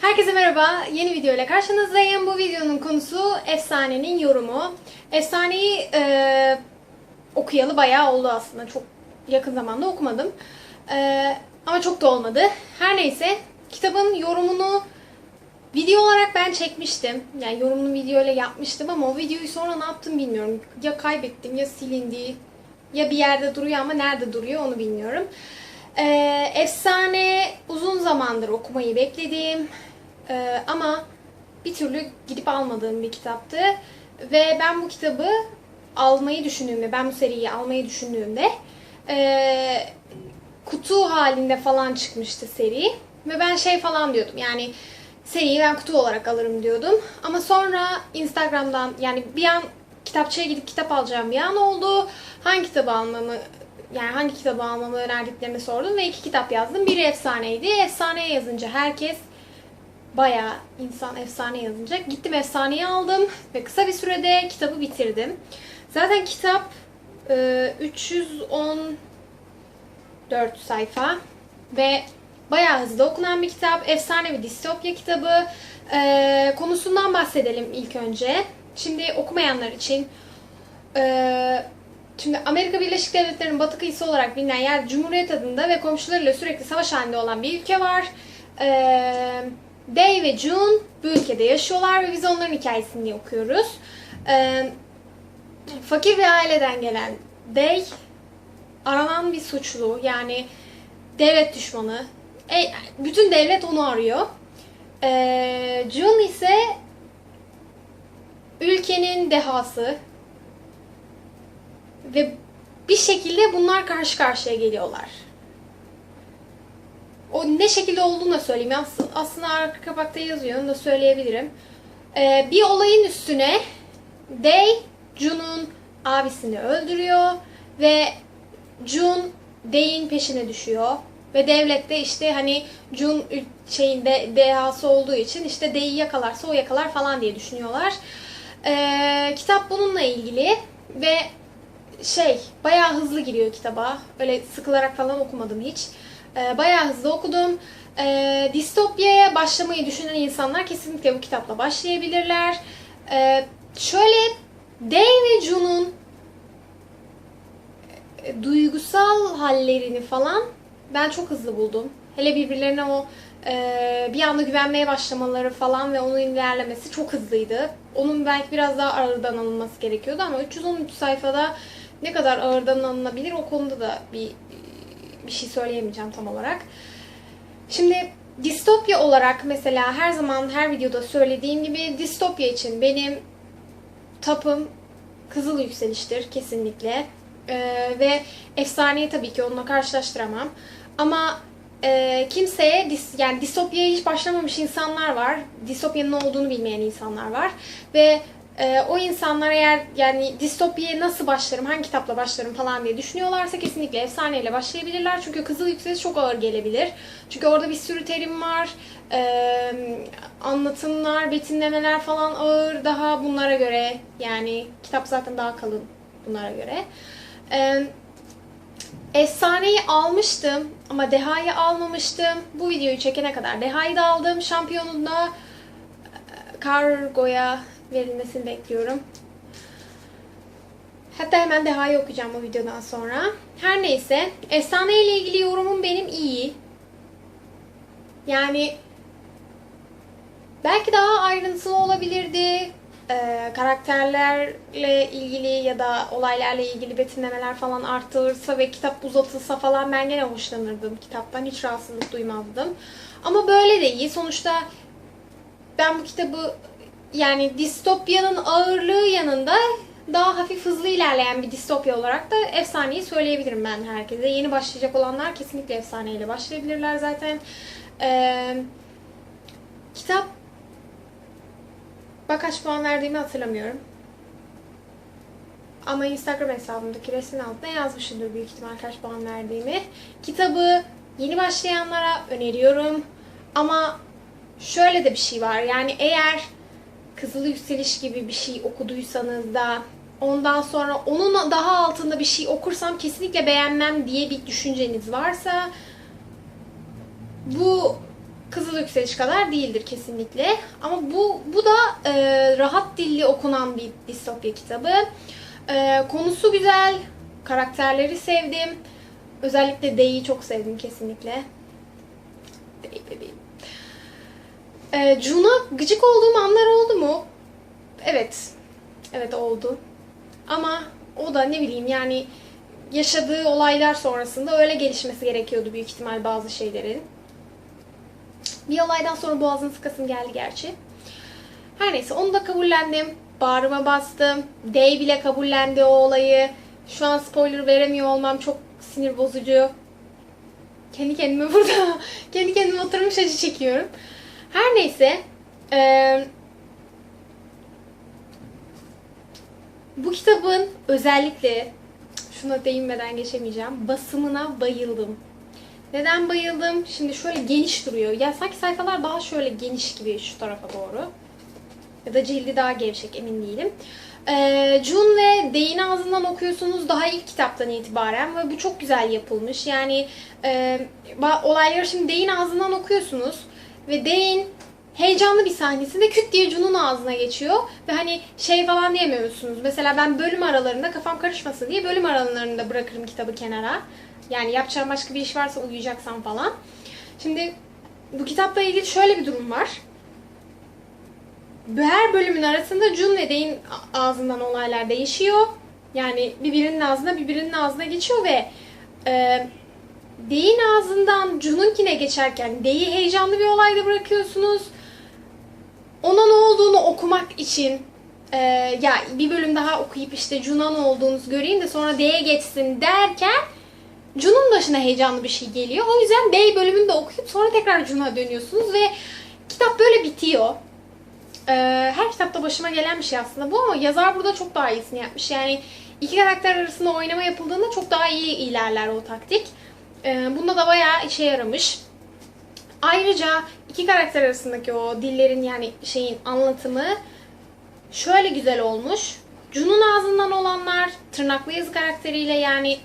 Herkese merhaba. Yeni video ile karşınızdayım. Bu videonun konusu Efsane'nin yorumu. Efsane'yi e, okuyalı bayağı oldu aslında. Çok yakın zamanda okumadım. E, ama çok da olmadı. Her neyse kitabın yorumunu video olarak ben çekmiştim. Yani yorumunu video ile yapmıştım ama o videoyu sonra ne yaptım bilmiyorum. Ya kaybettim ya silindi ya bir yerde duruyor ama nerede duruyor onu bilmiyorum. Ee, efsane uzun zamandır okumayı beklediğim ee, ama bir türlü gidip almadığım bir kitaptı. Ve ben bu kitabı almayı düşündüğümde, ben bu seriyi almayı düşündüğümde ee, kutu halinde falan çıkmıştı seri. Ve ben şey falan diyordum yani seriyi ben kutu olarak alırım diyordum. Ama sonra Instagram'dan yani bir an kitapçıya gidip kitap alacağım bir an oldu. Hangi kitabı almamı yani hangi kitabı almamı önerdiklerini sordum ve iki kitap yazdım. Biri efsaneydi. Efsaneye yazınca herkes bayağı insan efsane yazınca gittim efsaneyi aldım ve kısa bir sürede kitabı bitirdim. Zaten kitap e, 314 sayfa ve bayağı hızlı okunan bir kitap. Efsane bir distopya kitabı. E, konusundan bahsedelim ilk önce. Şimdi okumayanlar için e, Şimdi Amerika Birleşik Devletleri'nin batı kıyısı olarak bilinen yer Cumhuriyet adında ve komşularıyla sürekli savaş halinde olan bir ülke var. Ee, Day ve June bu ülkede yaşıyorlar ve biz onların hikayesini okuyoruz. Ee, fakir bir aileden gelen Day aranan bir suçlu yani devlet düşmanı. E, bütün devlet onu arıyor. Ee, June ise ülkenin dehası, ve bir şekilde bunlar karşı karşıya geliyorlar. O ne şekilde olduğunu da söyleyeyim. As- Aslında arka kapakta yazıyor. Onu da söyleyebilirim. Ee, bir olayın üstüne Day, Jun'un abisini öldürüyor ve Jun Day'in peşine düşüyor. Ve devlet de işte hani Jun şeyinde dehası olduğu için işte Day'i yakalarsa o yakalar falan diye düşünüyorlar. Ee, kitap bununla ilgili ve şey bayağı hızlı giriyor kitaba. Öyle sıkılarak falan okumadım hiç. Ee, bayağı hızlı okudum. Ee, distopyaya başlamayı düşünen insanlar kesinlikle bu kitapla başlayabilirler. Ee, şöyle Day ve Jun'un e, duygusal hallerini falan ben çok hızlı buldum. Hele birbirlerine o e, bir anda güvenmeye başlamaları falan ve onun ilerlemesi çok hızlıydı. Onun belki biraz daha ağırdan alınması gerekiyordu ama 313 sayfada ne kadar ağırdan alınabilir o konuda da bir bir şey söyleyemeyeceğim tam olarak. Şimdi distopya olarak mesela her zaman her videoda söylediğim gibi distopya için benim tapım Kızıl Yükseliş'tir kesinlikle. Ee, ve efsaneyi tabii ki onunla karşılaştıramam. Ama e, kimseye dis, yani distopyaya hiç başlamamış insanlar var. Distopyanın ne olduğunu bilmeyen insanlar var. Ve e, o insanlar eğer yani distopyaya nasıl başlarım, hangi kitapla başlarım falan diye düşünüyorlarsa kesinlikle efsaneyle başlayabilirler. Çünkü Kızıl Yükseliş çok ağır gelebilir. Çünkü orada bir sürü terim var. E, anlatımlar, betimlemeler falan ağır daha bunlara göre. Yani kitap zaten daha kalın bunlara göre. E, Efsaneyi almıştım ama Deha'yı almamıştım. Bu videoyu çekene kadar Deha'yı da aldım. Şampiyonun da e, kargoya verilmesini bekliyorum. Hatta hemen Deha'yı okuyacağım bu videodan sonra. Her neyse. Efsane ile ilgili yorumum benim iyi. Yani belki daha ayrıntılı olabilirdi. Ee, karakterlerle ilgili ya da olaylarla ilgili betimlemeler falan arttırılsa ve kitap uzatılsa falan ben gene hoşlanırdım kitaptan. Hiç rahatsızlık duymazdım. Ama böyle de iyi. Sonuçta ben bu kitabı yani distopyanın ağırlığı yanında daha hafif hızlı ilerleyen bir distopya olarak da efsaneyi söyleyebilirim ben herkese. Yeni başlayacak olanlar kesinlikle efsaneyle başlayabilirler zaten. Ee, kitap bak kaç puan verdiğimi hatırlamıyorum. Ama Instagram hesabımdaki resmin altına yazmışımdır büyük ihtimal kaç puan verdiğimi. Kitabı yeni başlayanlara öneriyorum. Ama şöyle de bir şey var. Yani eğer Kızıl Yükseliş gibi bir şey okuduysanız da ondan sonra onun daha altında bir şey okursam kesinlikle beğenmem diye bir düşünceniz varsa bu Kızıl Yükseliş kadar değildir kesinlikle. Ama bu bu da e, rahat dilli okunan bir distopya kitabı. E, konusu güzel, karakterleri sevdim. Özellikle Dey'i çok sevdim kesinlikle. Dey bebeğim. E, Jun'a gıcık olduğum anlar oldu mu? Evet. Evet oldu. Ama o da ne bileyim yani yaşadığı olaylar sonrasında öyle gelişmesi gerekiyordu büyük ihtimal bazı şeylerin. Bir olaydan sonra boğazını sıkasım geldi gerçi. Her neyse onu da kabullendim. Bağrıma bastım. Day bile kabullendi o olayı. Şu an spoiler veremiyor olmam çok sinir bozucu. Kendi kendime burada, kendi kendime oturmuş acı çekiyorum. Her neyse. Eee bu kitabın özellikle şuna değinmeden geçemeyeceğim. Basımına bayıldım. Neden bayıldım? Şimdi şöyle geniş duruyor. Ya sanki sayfalar daha şöyle geniş gibi şu tarafa doğru. Ya da cildi daha gevşek emin değilim. Ee, Jun ve Day'in ağzından okuyorsunuz daha ilk kitaptan itibaren ve bu çok güzel yapılmış. Yani e, olayları şimdi Day'in ağzından okuyorsunuz ve Day'in heyecanlı bir sahnesinde küt diye Jun'un ağzına geçiyor ve hani şey falan diyemiyorsunuz. Mesela ben bölüm aralarında kafam karışmasın diye bölüm aralarında bırakırım kitabı kenara. Yani yapacağım başka bir iş varsa uyuyacaksam falan. Şimdi bu kitapla ilgili şöyle bir durum var. Her bölümün arasında Jun ve Day'in ağzından olaylar değişiyor. Yani birbirinin ağzına birbirinin ağzına geçiyor ve e, Day'in ağzından Jun'unkine geçerken Day'i heyecanlı bir olayda bırakıyorsunuz. Ona ne olduğunu okumak için e, ya bir bölüm daha okuyup işte Jun'a ne olduğunu göreyim de sonra D'ye geçsin derken Jun'un başına heyecanlı bir şey geliyor. O yüzden Day bölümünü de okuyup sonra tekrar Jun'a dönüyorsunuz ve kitap böyle bitiyor. Ee, her kitapta başıma gelen bir şey aslında bu ama yazar burada çok daha iyisini yapmış. Yani iki karakter arasında oynama yapıldığında çok daha iyi ilerler o taktik. Ee, bunda da bayağı işe yaramış. Ayrıca iki karakter arasındaki o dillerin yani şeyin anlatımı şöyle güzel olmuş. Jun'un ağzından olanlar tırnaklı yazı karakteriyle yani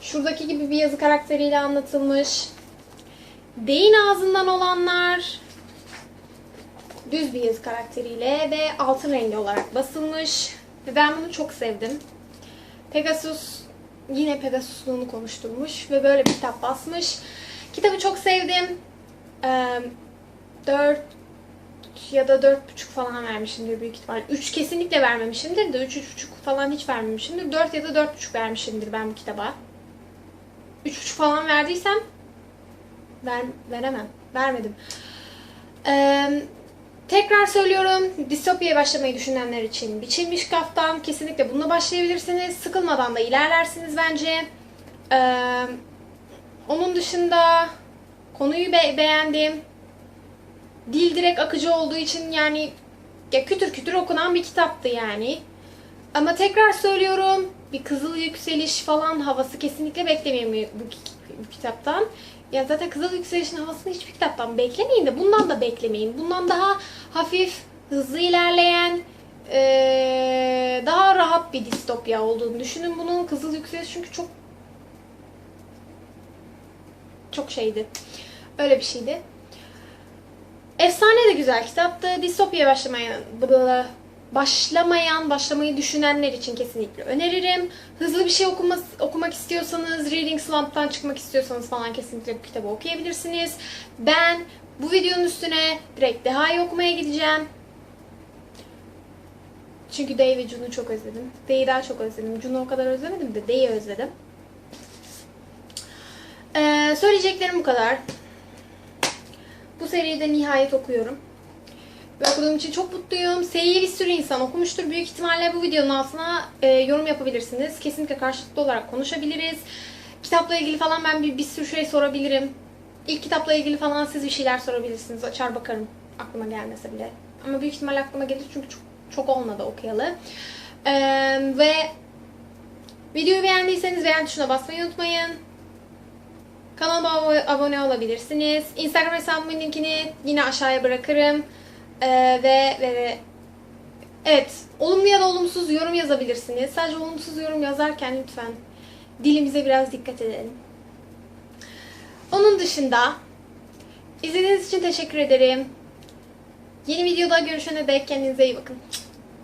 şuradaki gibi bir yazı karakteriyle anlatılmış. Day'in ağzından olanlar düz bir yazı karakteriyle ve altın rengi olarak basılmış. Ve ben bunu çok sevdim. Pegasus yine Pegasus'luğunu konuşturmuş ve böyle bir kitap basmış. Kitabı çok sevdim. Ee, 4 ya da 4,5 falan vermişimdir büyük ihtimal. 3 kesinlikle vermemişimdir de 3 3,5 falan hiç vermemişimdir. 4 ya da 4,5 vermişimdir ben bu kitaba. 3,5 falan verdiysem ver, veremem. Vermedim. Ee, tekrar söylüyorum. Distopya'ya başlamayı düşünenler için biçilmiş kaftan. Kesinlikle bununla başlayabilirsiniz. Sıkılmadan da ilerlersiniz bence. Ee, onun dışında konuyu be- beğendim. Dil direkt akıcı olduğu için yani ya kütür kütür okunan bir kitaptı yani. Ama tekrar söylüyorum bir kızıl yükseliş falan havası kesinlikle beklemeyin bu, bu kitaptan. Ya zaten kızıl yükselişin havasını hiçbir kitaptan beklemeyin de bundan da beklemeyin. Bundan daha hafif, hızlı ilerleyen, ee, daha rahat bir distopya olduğunu düşünün. Bunun kızıl yükseliş çünkü çok çok şeydi. Öyle bir şeydi. Efsane de güzel kitaptı. Distopya başlamayan, başlamayan, başlamayı düşünenler için kesinlikle öneririm. Hızlı bir şey okuma, okumak istiyorsanız, Reading Slump'tan çıkmak istiyorsanız falan kesinlikle bu kitabı okuyabilirsiniz. Ben bu videonun üstüne direkt daha iyi okumaya gideceğim. Çünkü Day ve Jun'u çok özledim. Day'i daha çok özledim. Jun'u o kadar özlemedim de Day'i özledim. Ee, söyleyeceklerim bu kadar. Bu seriyi de nihayet okuyorum. Ve okuduğum için çok mutluyum. Seriyi bir sürü insan okumuştur. Büyük ihtimalle bu videonun altına e, yorum yapabilirsiniz. Kesinlikle karşılıklı olarak konuşabiliriz. Kitapla ilgili falan ben bir, bir sürü şey sorabilirim. İlk kitapla ilgili falan siz bir şeyler sorabilirsiniz. Açar bakarım aklıma gelmese bile. Ama büyük ihtimalle aklıma gelir çünkü çok, çok olmadı okuyalı. Ee, ve videoyu beğendiyseniz beğen tuşuna basmayı unutmayın. Kanalıma abone olabilirsiniz. Instagram hesabımın linkini yine aşağıya bırakırım. Ee, ve, ve, ve evet olumlu ya da olumsuz yorum yazabilirsiniz. Sadece olumsuz yorum yazarken lütfen dilimize biraz dikkat edelim. Onun dışında İzlediğiniz için teşekkür ederim. Yeni videoda görüşene dek kendinize iyi bakın.